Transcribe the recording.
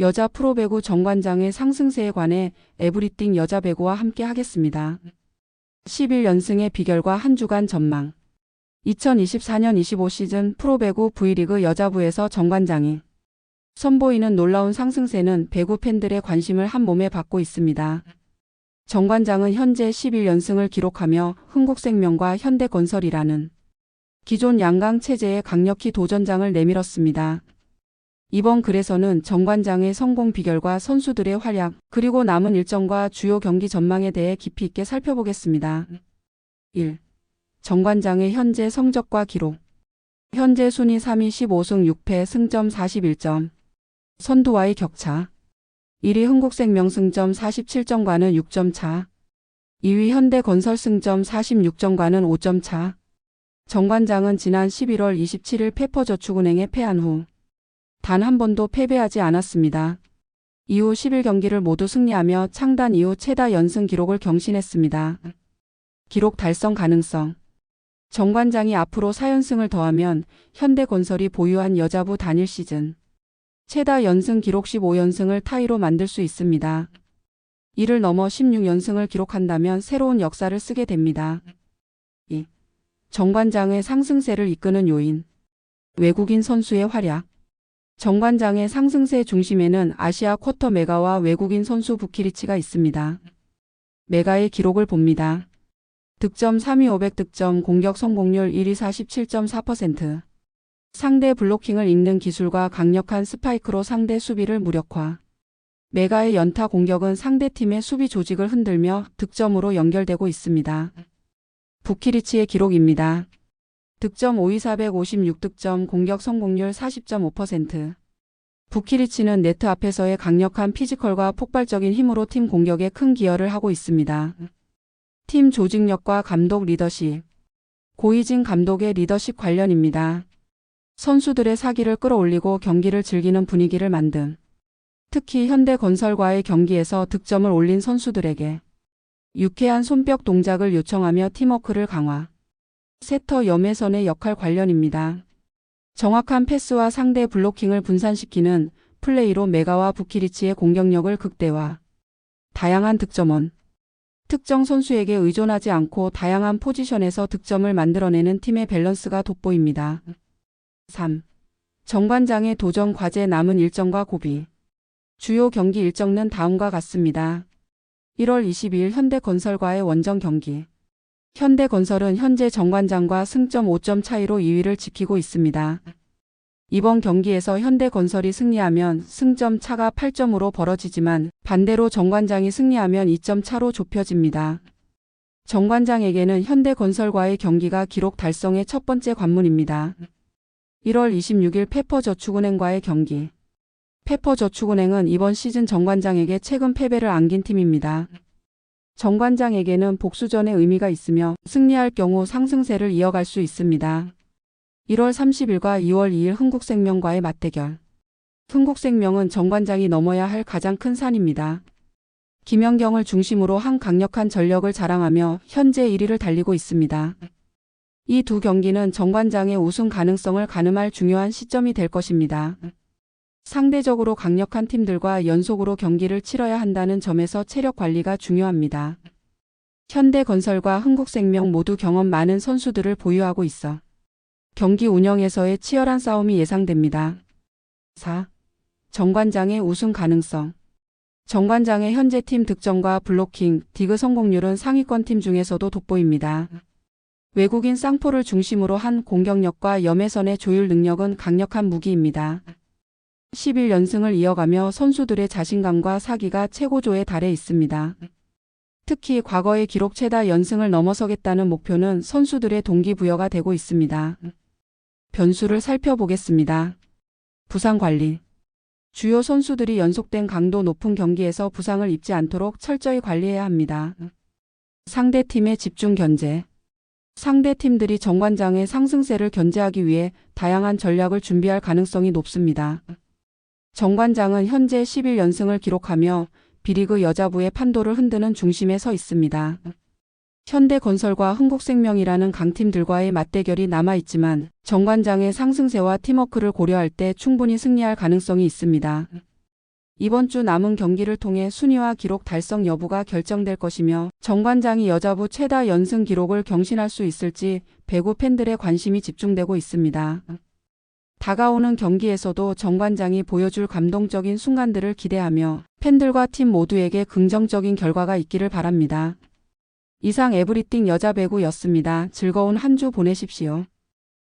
여자 프로배구 정관장의 상승세에 관해 에브리띵 여자 배구와 함께 하겠습니다. 11연승의 비결과 한 주간 전망 2024년 25 시즌 프로배구 V리그 여자부에서 정관장이 선보이는 놀라운 상승세는 배구 팬들의 관심을 한 몸에 받고 있습니다. 정관장은 현재 11연승을 기록하며 흥국생명과 현대건설이라는 기존 양강 체제에 강력히 도전장을 내밀었습니다. 이번 글에서는 정관장의 성공 비결과 선수들의 활약, 그리고 남은 일정과 주요 경기 전망에 대해 깊이 있게 살펴보겠습니다. 1. 정관장의 현재 성적과 기록. 현재 순위 3위 15승 6패 승점 41점. 선두와의 격차. 1위 흥국생명 승점 47점과는 6점 차. 2위 현대건설 승점 46점과는 5점 차. 정관장은 지난 11월 27일 페퍼저축은행에 패한 후 단 한 번도 패배하지 않았습니다. 이후 11경기를 모두 승리하며 창단 이후 최다 연승 기록을 경신했습니다. 기록 달성 가능성 정관장이 앞으로 4연승을 더하면 현대건설이 보유한 여자부 단일 시즌 최다 연승 기록 15연승을 타이로 만들 수 있습니다. 이를 넘어 16연승을 기록한다면 새로운 역사를 쓰게 됩니다. 2. 정관장의 상승세를 이끄는 요인 외국인 선수의 활약 정관장의 상승세 중심에는 아시아 쿼터 메가와 외국인 선수 부키리치가 있습니다. 메가의 기록을 봅니다. 득점 3위 500득점 공격 성공률 1위 47.4% 상대 블로킹을 읽는 기술과 강력한 스파이크로 상대 수비를 무력화 메가의 연타 공격은 상대팀의 수비 조직을 흔들며 득점으로 연결되고 있습니다. 부키리치의 기록입니다. 득점 5위 456득점 공격 성공률 40.5% 부키리치는 네트 앞에서의 강력한 피지컬과 폭발적인 힘으로 팀 공격에 큰 기여를 하고 있습니다. 팀 조직력과 감독 리더십 고이진 감독의 리더십 관련입니다. 선수들의 사기를 끌어올리고 경기를 즐기는 분위기를 만듦. 특히 현대건설과의 경기에서 득점을 올린 선수들에게 유쾌한 손뼉 동작을 요청하며 팀워크를 강화. 세터 염혜선의 역할 관련입니다. 정확한 패스와 상대 블로킹을 분산시키는 플레이로 메가와 부키리치의 공격력을 극대화. 다양한 득점원. 특정 선수에게 의존하지 않고 다양한 포지션에서 득점을 만들어내는 팀의 밸런스가 돋보입니다. 3. 정관장의 도전 과제 남은 일정과 고비. 주요 경기 일정은 다음과 같습니다. 1월 22일 현대건설과의 원정 경기. 현대건설은 현재 정관장과 승점 5점 차이로 2위를 지키고 있습니다. 이번 경기에서 현대건설이 승리하면 승점 차가 8점으로 벌어지지만 반대로 정관장이 승리하면 2점 차로 좁혀집니다. 정관장에게는 현대건설과의 경기가 기록 달성의 첫 번째 관문입니다. 1월 26일 페퍼저축은행과의 경기. 페퍼저축은행은 이번 시즌 정관장에게 최근 패배를 안긴 팀입니다. 정관장에게는 복수전의 의미가 있으며 승리할 경우 상승세를 이어갈 수 있습니다. 1월 30일과 2월 2일 흥국생명과의 맞대결. 흥국생명은 정관장이 넘어야 할 가장 큰 산입니다. 김연경을 중심으로 한 강력한 전력을 자랑하며 현재 1위를 달리고 있습니다. 이 두 경기는 정관장의 우승 가능성을 가늠할 중요한 시점이 될 것입니다. 상대적으로 강력한 팀들과 연속으로 경기를 치러야 한다는 점에서 체력 관리가 중요합니다. 현대건설과 흥국생명 모두 경험 많은 선수들을 보유하고 있어 경기 운영에서의 치열한 싸움이 예상됩니다. 4. 정관장의 우승 가능성 정관장의 현재 팀 득점과 블로킹, 디그 성공률은 상위권 팀 중에서도 돋보입니다. 외국인 쌍포를 중심으로 한 공격력과 염혜선의 조율 능력은 강력한 무기입니다. 11연승을 이어가며 선수들의 자신감과 사기가 최고조에 달해 있습니다. 특히 과거의 기록 최다 연승을 넘어서겠다는 목표는 선수들의 동기부여가 되고 있습니다. 변수를 살펴보겠습니다. 부상 관리. 주요 선수들이 연속된 강도 높은 경기에서 부상을 입지 않도록 철저히 관리해야 합니다. 상대 팀의 집중 견제. 상대 팀들이 정관장의 상승세를 견제하기 위해 다양한 전략을 준비할 가능성이 높습니다. 정관장은 현재 11연승을 기록하며 비리그 여자부의 판도를 흔드는 중심에 서 있습니다. 현대건설과 흥국생명이라는 강팀들과의 맞대결이 남아있지만 정관장의 상승세와 팀워크를 고려할 때 충분히 승리할 가능성이 있습니다. 이번 주 남은 경기를 통해 순위와 기록 달성 여부가 결정될 것이며 정관장이 여자부 최다 연승 기록을 경신할 수 있을지 배구 팬들의 관심이 집중되고 있습니다. 다가오는 경기에서도 정관장이 보여줄 감동적인 순간들을 기대하며 팬들과 팀 모두에게 긍정적인 결과가 있기를 바랍니다. 이상 에브리띵 여자 배구였습니다. 즐거운 한 주 보내십시오.